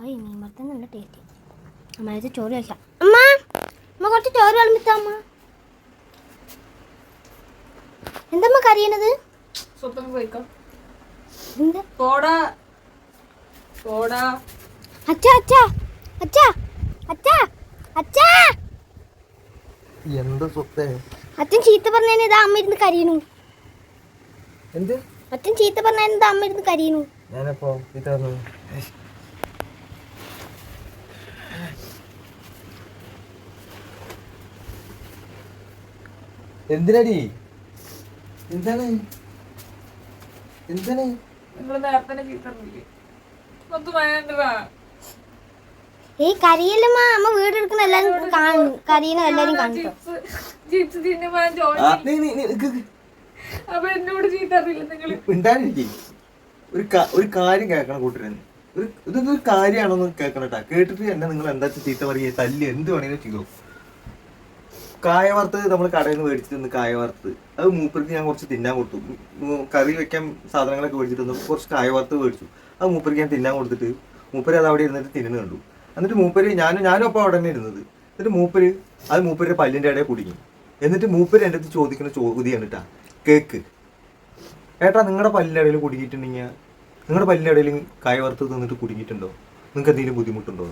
Hi മീൻ വറുത്തത് നല്ല taste അമ്മ ഇത് ചോറ് കഴിക്കാം. അമ്മ അമ്മ കുറച്ച് ചോറ് കളമ്പിത്ത അമ്മ? എന്തമ്മ കറിയണത് അച്ഛൻ ചീത്ത പറഞ്ഞതിന് ഇതാ അമ്മ ഇരുന്ന് കരയണു എന്ത്? അച്ഛൻ ചീത്ത പറഞ്ഞതിന് ഇതാ അമ്മ ഇരുന്ന് കരയണു ഞാനപ്പോ എന്തിനടി? എന്താണ്? എന്താണ്? നിങ്ങൾ നേരത്തെ ചീത്തറില്ലേ വേണ്ടതാ കരയല്ലമ്മ അമ്മ വീടെടുക്കുന്ന എല്ലാരും കാണും കരിയനെ എല്ലാരും ചിപ്സ് തിന്നുമ്പോ ജോലി. അപ്പൊ എന്നോട് ചീത്തറിയില്ല നിങ്ങൾ. ഒരു ഒരു കാര്യം കേക്കണ കൂട്ടരെന്ന് ഒരു ഇതൊന്നും ഒരു കാര്യമാണോന്ന് കേക്കണട്ടാ കേട്ടിട്ട് എന്നെ നിങ്ങൾ എന്താ ചീത്ത പറയുക തല്ലി എന്ത് വേണേലും ചെയ്തോ. കായ വറുത്തത് നമ്മൾ കടയിൽ നിന്ന് മേടിച്ചിട്ട് നിന്ന് കായ വറുത്ത്. അത് മൂപ്പർക്ക് ഞാൻ കുറച്ച് തിന്നാൻ കൊടുത്തു. കറി വെക്കാൻ സാധനങ്ങളൊക്കെ മേടിച്ചിട്ട് വന്നു കുറച്ച് കായ വറുത്ത് മേടിച്ചു. അത് മൂപ്പർക്ക് ഞാൻ തിന്നാൻ കൊടുത്തിട്ട് മൂപ്പര് അത് അവിടെ ഇരുന്നിട്ട് തിന്നു കണ്ടു. എന്നിട്ട് മൂപ്പര് ഞാനും ഞാനും അപ്പം അവിടെ തന്നെ ഇരുന്നത്. എന്നിട്ട് മൂപ്പര് അത് മൂപ്പരുടെ പല്ലിന്റെ ഇടയിൽ കുടുങ്ങി. എന്നിട്ട് മൂപ്പര് എന്റെ അടുത്ത് ചോദിക്കുന്ന ചോദ്യം കണ്ടിട്ടാ. കേക്ക്. ഏട്ടാ നിങ്ങളുടെ പല്ലിന്റെ ഇടയിൽ കുടുങ്ങിയിട്ടുണ്ടെങ്കിൽ നിങ്ങളുടെ പല്ലിന്റെ ഇടയിൽ കായ വറുത്ത് തിന്നിട്ട് കുടുങ്ങിയിട്ടുണ്ടോ? നിങ്ങൾക്ക് എന്തെങ്കിലും ബുദ്ധിമുട്ടുണ്ടോ?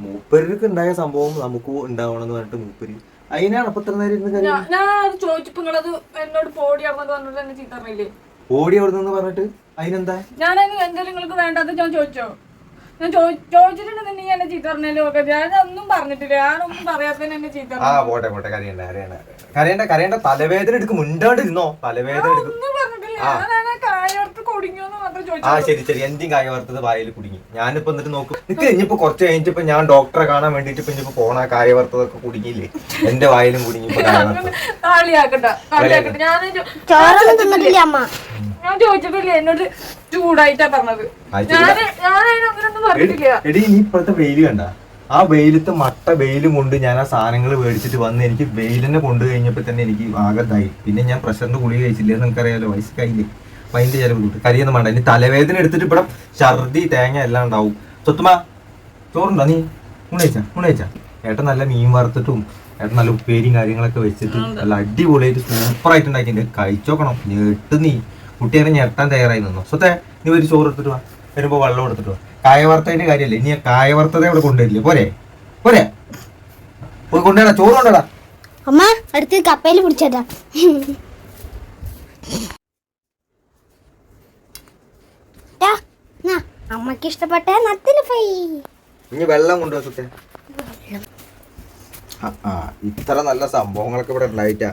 മൂപ്പർക്ക് ഉണ്ടായ സംഭവം നമുക്ക് ഉണ്ടാവണമെന്ന് പറഞ്ഞിട്ട് മൂപ്പര് അതിനാണ് അപ്പൊ ഇത്ര നേരം ഇരുന്ന് കരയുന്നത്. ഞാൻ ഞാൻ അത് ചോദിച്ചപ്പോ നിങ്ങളത് എന്നോട് പോടി അവിടെ പറഞ്ഞിട്ട് എന്നെ ചീത്തറിയില്ലേ ഓടി അവിടെ നിന്ന് പറഞ്ഞിട്ട് അതിനെന്താ ഞാൻ എന്തെങ്കിലും നിങ്ങൾക്ക് വേണ്ടാത്ത ഞാൻ ചോദിച്ചോ? ഞാൻ ചോദി- എന്നെ ചീത്ത ഞാൻ ഒന്നും പറഞ്ഞിട്ടില്ല. ഞാനൊന്നും പറയാത്തതിന് എന്നെ ചീത്ത ആ പോട്ടെ പോട്ടെ. കരയണ്ട കരയണ്ട കരയണ്ട. കരയണ്ട. തലവേദന എടുക്കും. മുണ്ടാണ്ടിരുന്നോ? തലവേദന എടുക്കും. ഒന്നും പറഞ്ഞിട്ടില്ല. ഞാൻ ആ ശരി ശരി. എന്തും കായ വറുത്തത് വായിൽ കുടുങ്ങി. ഞാനിപ്പോ എന്നിട്ട് നോക്കും. നിക്ക് ഇനിയിപ്പോ കുറച്ച് കഴിഞ്ഞിട്ട് ഇപ്പൊ ഞാൻ ഡോക്ടറെ കാണാൻ വേണ്ടിട്ട് ഇപ്പൊ ഇനിയിപ്പോ പോണ കായ വറുത്തതൊക്കെ കുടുങ്ങിയില്ലേ? എന്റെ വായിലും കുടുങ്ങി ഇപ്പൊ കായ വറുത്തത് കളിയാക്കട്ട കളിയാക്കട്ടെ ഞാൻ ചോദിച്ചിട്ടില്ല എന്നോട് ചൂടായിട്ടാ പറഞ്ഞത്. എടി നീ ഇപ്പോഴത്തെ വെയിൽ കണ്ട? ആ വെയിലത്ത് മട്ട വെയിലും കൊണ്ട് ഞാൻ ആ സാധനങ്ങൾ മേടിച്ചിട്ട് വന്ന് എനിക്ക് വെയിലിനെ കൊണ്ടു കഴിഞ്ഞപ്പോ തന്നെ എനിക്ക് ആകത്തായി പിന്നെ ഞാൻ പ്രഷറിന്റെ ഗുളിക കഴിച്ചില്ലേ നിനക്കറിയാലോ? വയസ്സ് കഴിഞ്ഞില്ലേ അതിന്റെ ചിലവ് കൂട്ടും. കരിയൊന്നും വേണ്ട. ഇനി തലവേദന എടുത്തിട്ട് ഇവിടെ ഛർദി തേങ്ങ എല്ലാം ഉണ്ടാവും. സ്വത്തുമാ ചോറുണ്ടോ നീ? ഉണയിച്ച ഉണയിച്ച ഏട്ടൻ നല്ല മീൻ വറുത്തിട്ടും ഏട്ടൻ നല്ല ഉപ്പേരിയും കാര്യങ്ങളൊക്കെ വെച്ചിട്ട് നല്ല അടിപൊളിയായിട്ട് സൂപ്പറായിട്ട് ഉണ്ടാക്കിയിട്ടുണ്ട് കഴിച്ചോക്കണം ഞെട്ട് നീ. കുട്ടിയെ ഞെട്ടാൻ തയ്യാറായി നിന്നു. സ്വത്തെ നീ ഒരു ചോറ് എടുത്തിട്ട് വാ. വരുമ്പോ വെള്ളം എടുത്തിട്ട് വാ. കായ വറുത്തതിന്റെ കാര്യമല്ലേ ഇനി കായവർത്തത കായ വറുത്തതേ ഇവിടെ കൊണ്ടുവരില്ലേ? പോരെ. പോരെ. പോയി കൊണ്ടുവരാ. ചോറ് കൊണ്ടുവരാ. അമ്മ അടുത്ത് കപ്പയിൽ പിടിച്ചേട്ടാ ടാ, നാ, അമ്മയ്ക്ക് ഇഷ്ടപ്പെട്ട ഇനി വെള്ളം കൊണ്ടുവാ സ്വത്തെ ആ, ഇത്ര നല്ല സംഭവങ്ങളൊക്കെ ഇവിടെ ഉണ്ടായിട്ടാ.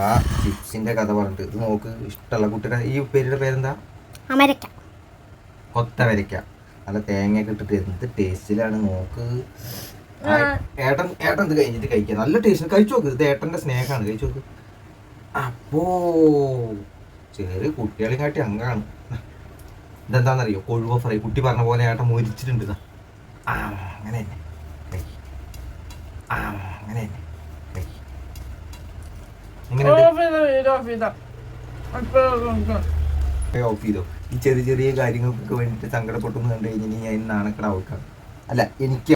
ആ ചിപ്സിന്റെ കഥ പറഞ്ഞിട്ട്. ഇത് നോക്ക് ഇഷ്ടമുള്ള കുട്ടിയുടെ ഈ പേരുടെ പേരെന്താ? അമരക്ക. കൊത്തമരക്ക നല്ല തേങ്ങയൊക്കെ ഇട്ടിട്ട് എന്ത് ടേസ്റ്റിലാണ് നോക്ക്. ഏട്ടൻ ഏട്ടൻ ഇത് കഴിഞ്ഞിട്ട് കഴിക്കുക നല്ല ടേസ്റ്റ്. കഴിച്ചു നോക്ക്. ഇത് ഏട്ടന്റെ സ്നേഹമാണ്. കഴിച്ചു നോക്ക്. അപ്പോ ചെറിയ കുട്ടികളെ കാട്ടി അങ്ങാണ്. ഇതെന്താണെന്നറിയോ? കൊഴുവ ഫ്രൈ. കുട്ടി പറഞ്ഞ പോലെ ഏട്ടൻ മൊരിച്ചിട്ടുണ്ട് ആ അങ്ങനെ തന്നെ. ആ അങ്ങനെ തന്നെ. ഓഫ് ചെയ്തോ ഈ ചെറിയ ചെറിയ കാര്യങ്ങൾക്കൊക്കെ വേണ്ടിട്ട് സങ്കടപ്പെട്ടു കണ്ടു കഴിഞ്ഞാൽ ഞാൻ നാണക്കട ഔട്ടാണ് അല്ല എനിക്ക്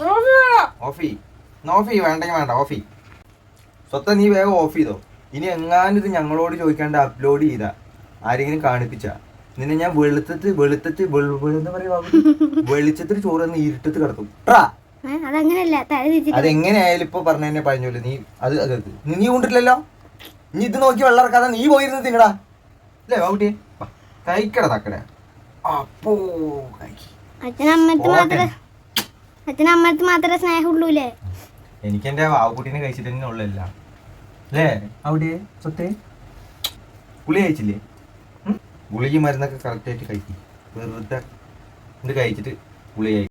ഓഫ് ഓഫ് ചെയ് വേണ്ടെങ്കിൽ വേണ്ട ഓഫ് ചെയ് സ്വത്ത നീ വേഗം ഓഫ് ചെയ്തോ. ഇനി എങ്ങാനും ഇത് ഞങ്ങളോട് ചോദിക്കാണ്ട് അപ്ലോഡ് ചെയ്താ. ആരെങ്കിലും കാണിപ്പിച്ച. നിന്നെ ഞാൻ വെളുത്തത്ത് വെളുത്തത്ത് എന്ന് വെളു- എന്താ പറയാ ബാബു? വെളിച്ചത്തിൽ ചോറ് തന്നെ ഇരുട്ടത്ത് കിടക്കും. അതെങ്ങനെയായാലും ഇപ്പൊ പറഞ്ഞ പറഞ്ഞോല്ലോ നീ അത് അത്. നീ കൊണ്ടിട്ടില്ലല്ലോ? നീ ഇത് നോക്കി വെള്ളം ഇറക്കാതെ നീ പോയിരുന്നു തിന്നടാ. അല്ലേ ബാബുട്ടി കഴിക്കട തക്കട അപ്പോ. അച്ഛനമ്മത്ത്. മാത്രമേ എനിക്ക് എന്റെ വാവുകുട്ടീനെ കഴിച്ചിട്ട് തന്നെ ഉള്ളല്ല അല്ലേ അവിടെ സ്വത്തേ? പുളി കഴിച്ചില്ലേ? ഗുളിക മരുന്നൊക്കെ കറക്റ്റായിട്ട് കഴിക്കും. വെറുതെ ഇത് കഴിച്ചിട്ട് ഗുളി കഴിക്കും